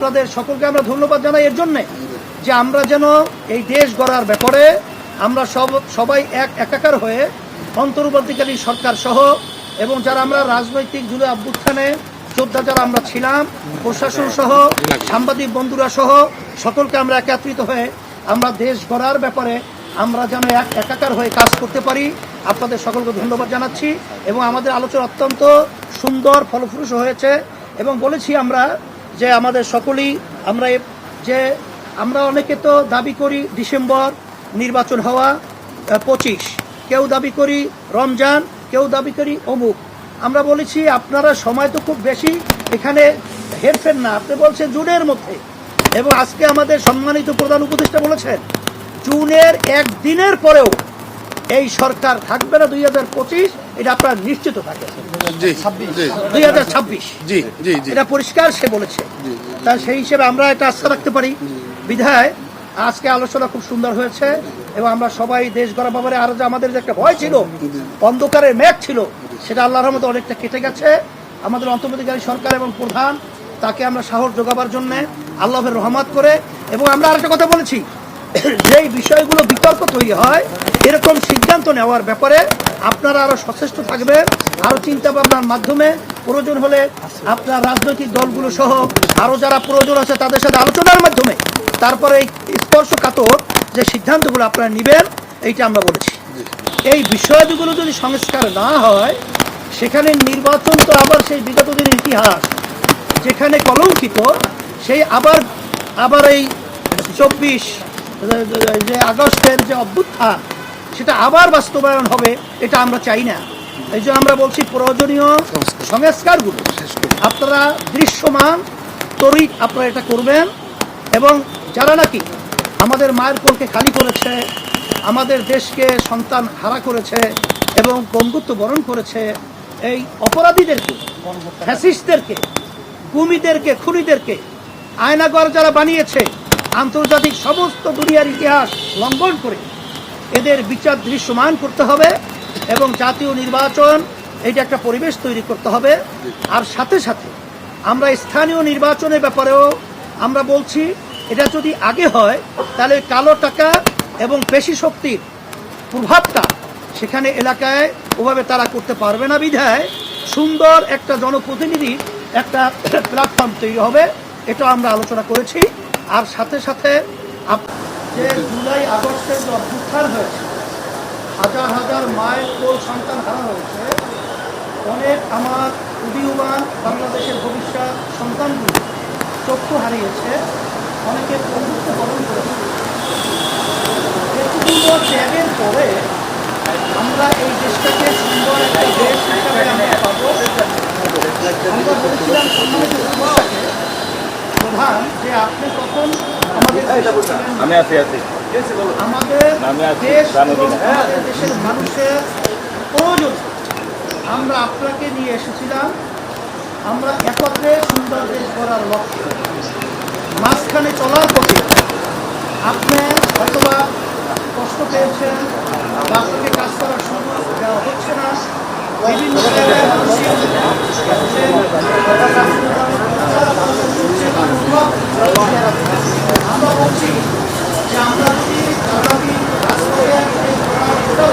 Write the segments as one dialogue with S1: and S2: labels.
S1: আপনাদের সকলকে আমরা ধন্যবাদ জানাই এর জন্যে যে আমরা যেন এই দেশ গড়ার ব্যাপারে আমরা সব সবাই এক একাকার হয়ে অন্তর্বর্তীকালীন সরকার সহ এবং যারা আমরা রাজনৈতিক জুড়ে অভ্যুত্থানে যোদ্ধা যারা আমরা ছিলাম, প্রশাসন সহ, সাংবাদিক বন্ধুরা সহ, সকলকে আমরা একত্রিত হয়ে আমরা দেশ গড়ার ব্যাপারে আমরা যেন এক একাকার হয়ে কাজ করতে পারি। আপনাদের সকলকে ধন্যবাদ জানাচ্ছি এবং আমাদের আলোচনা অত্যন্ত সুন্দর, ফলপ্রসূ হয়েছে এবং বলেছি আমরা যে আমাদের সকলেই আমরা যে আমরা অনেকে তো দাবি করি ডিসেম্বর নির্বাচন হওয়া পঁচিশ। কেউ দাবি করি রমজান, কেউ দাবি করি অমুক। আমরা বলেছি আপনারা সময় তো খুব বেশি, এখানে হেরফের না। আপনি বলছেন জুনের মধ্যে। এবং আজকে আমাদের সম্মানিত প্রধান উপদেষ্টা বলেছেন, জুনের একদিনের পরেও এই সরকার থাকবে না দুই হাজার পঁচিশ এটা আপনারা নিশ্চিত
S2: জি
S1: দুই হাজার ছাব্বিশ। এটা পরিষ্কার সে বলেছে। তা সেই হিসেবে আমরা এটা আস্থা রাখতে পারি। বিধায় আজকে আলোচনা খুব সুন্দর হয়েছে এবং আমরা সবাই দেশ গড়া ব্যাপারে আরও যে আমাদের যে একটা ভয় ছিল অন্ধকারের মেঘ ছিল সেটা আল্লাহর রহমতে অনেকটা কেটে গেছে। আমাদের অন্তর্বর্তীকারী সরকার এবং প্রধান তাকে আমরা সাহস যোগাবার জন্য আল্লাহের রহমত করে। এবং আমরা আরেকটা কথা বলেছি যেই বিষয়গুলো বিতর্ক তৈরি হয় এরকম নেওয়ার ব্যাপারে আপনারা আরও সচেষ্ট থাকবেন, আরও চিন্তা ভাবনার মাধ্যমে। প্রয়োজন হলে আপনার রাজনৈতিক দলগুলো সহ আরও যারা প্রয়োজন আছে তাদের সাথে আলোচনার মাধ্যমে তারপরে এই স্পর্শকাতর যে সিদ্ধান্তগুলো আপনারা নেবেন, এইটা আমরা বলেছি। এই বিষয়গুলো যদি সংস্কার না হয়, সেখানে নির্বাচন তো আবার সেই বিগত দিনের ইতিহাস, যেখানে কলঙ্কিত, সেই আবার আবার এই চব্বিশ, যে আগস্টের যে অভ্যুত্থান সেটা আবার বাস্তবায়ন হবে এটা আমরা চাই না। এই জন্য আমরা বলছি প্রয়োজনীয় সংস্কারগুলো। আপনারা দৃশ্যমান তরিত আপনারা এটা করবেন এবং যারা নাকি আমাদের মায়ের কোলকে খালি করেছে আমাদের দেশকে সন্তান হারা করেছে এবং বন্ধুত্ব বরণ করেছে এই অপরাধীদেরকে ফ্যাসিস্টদেরকে গুমিদেরকে খুনিদেরকে আয়নাগর যারা বানিয়েছে আন্তর্জাতিক সমস্ত দুনিয়ার ইতিহাস লঙ্ঘন করে এদের বিচার দৃশ্যমান করতে হবে এবং জাতীয় নির্বাচন, এইটা একটা পরিবেশ তৈরি করতে হবে। আর সাথে সাথে আমরা স্থানীয় নির্বাচনের ব্যাপারেও আমরা বলছি, এটা যদি আগে হয়, তাহলে কালো টাকা এবং পেশি শক্তির প্রভাবটা সেখানে এলাকায় ওভাবে তারা করতে পারবে না বিধায় সুন্দর একটা জনপ্রতিনিধি একটা প্ল্যাটফর্ম তৈরি হবে এটা আমরা আলোচনা করেছি। আর সাথে সাথে যে জুলাই আগস্টের যে অভ্যুত্থান হয়েছে, হাজার হাজার মায়ের কোল সন্তান হারা হয়েছে, অনেক আমার উদীয়মান বাংলাদেশের ভবিষ্যৎ সন্তানগুলো চক্ষু হারিয়েছে, অনেকে বন্ধুত্ব বরণ করেছে। এতগুলো ত্যাগের পরে আমরা এই দেশটাকে সুন্দর একটা দেশ হিসাবে আমরা পাবো। আমরা বলেছিলাম সম্মানিত প্রধান, যে আপনি কখন
S3: আমি আছি আছি।
S1: আমরা আপনাকে নিয়ে এসেছিলাম। আমরা একত্রে সুন্দর দেশ গড়ার লক্ষ্যে। মাঝখানে চলার পথে আপনি হয়তোবা কষ্ট পেয়েছেন বা আপনাকে কাজ করার সুযোগ দেওয়া হচ্ছে না। বিভিন্ন জায়গায় মানুষের আমরা বলছি যে আমরা যদি আগামী রাষ্ট্রীয় এই ঘোড়ার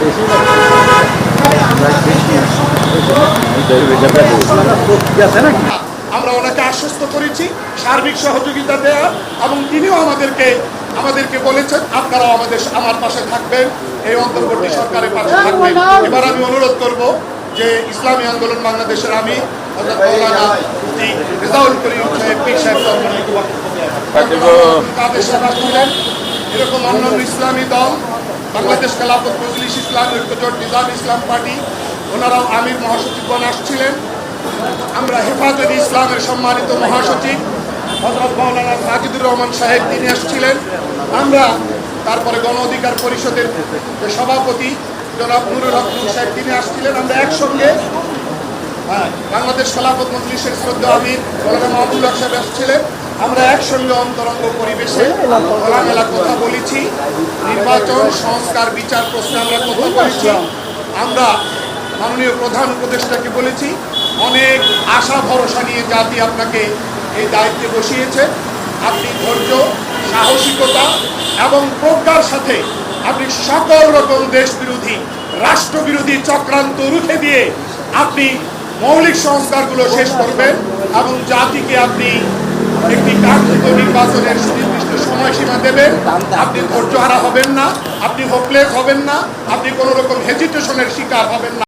S1: এখানে আমরা
S2: আমরা ওনাকে আশ্বস্ত করেছি, সার্বিক সহযোগিতা দেয়া এবং তিনিও আমাদেরকে আমাদেরকে বলেছেন, আপনারাও আমাদের, আমার পাশে থাকবেন, এই অন্তর্বর্তী সরকারের পাশে থাকবেন। এবার আমি অনুরোধ করব যে ইসলামী আন্দোলন বাংলাদেশের আমি এরকম অন্যান্য ইসলামী দল, বাংলাদেশ খেলাফত ইসলাম, ঐক্যজোট নিজাম ইসলাম পার্টি ওনারাও আমির মহাসচিবগণ আসছিলেন। আমরা হেফাজত ইসলামের সম্মানিত মহাসচিব হজরত মৌলানা মাজিদুর রহমান সাহেব তিনি আসছিলেন। আমরা তারপরে গণ অধিকার পরিষদের সভাপতি জনাব নুরুল হক নূর সাহেব তিনি আসছিলেন। আমরা একসঙ্গে হ্যাঁ, বাংলাদেশ খেলাফত মজলিসের শ্রদ্ধা আমির মৌলানা মাহবুল হক সাহেব আসছিলেন। আমরা একসঙ্গে অন্তরঙ্গ পরিবেশে খোলামেলা কথা বলেছি। নির্বাচন সংস্কার বিচার প্রশ্নে আমরা কথা বলেছি। আমরা মাননীয় প্রধান উপদেষ্টাকে বলেছি, অনেক আশা, ভরসা নিয়ে জাতি আপনাকে এই দায়িত্বে বসিয়েছে। আপনি ধৈর্য, সাহসিকতা এবং প্রজ্ঞার সাথে আপনি সকল রকম দেশ বিরোধী রাষ্ট্রবিরোধী চক্রান্ত রুখে দিয়ে আপনি মৌলিক সংস্কারগুলো শেষ করবেন এবং জাতিকে আপনি একটি কাঙ্ক্ষিত নির্বাচনের সুনির্দিষ্ট সময়সীমা দেবেন। আপনি ধৈর্য হারা হবেন না, আপনি হোপলেস হবেন না, আপনি কোনো রকম হেজিটেশনের শিকার হবেন না।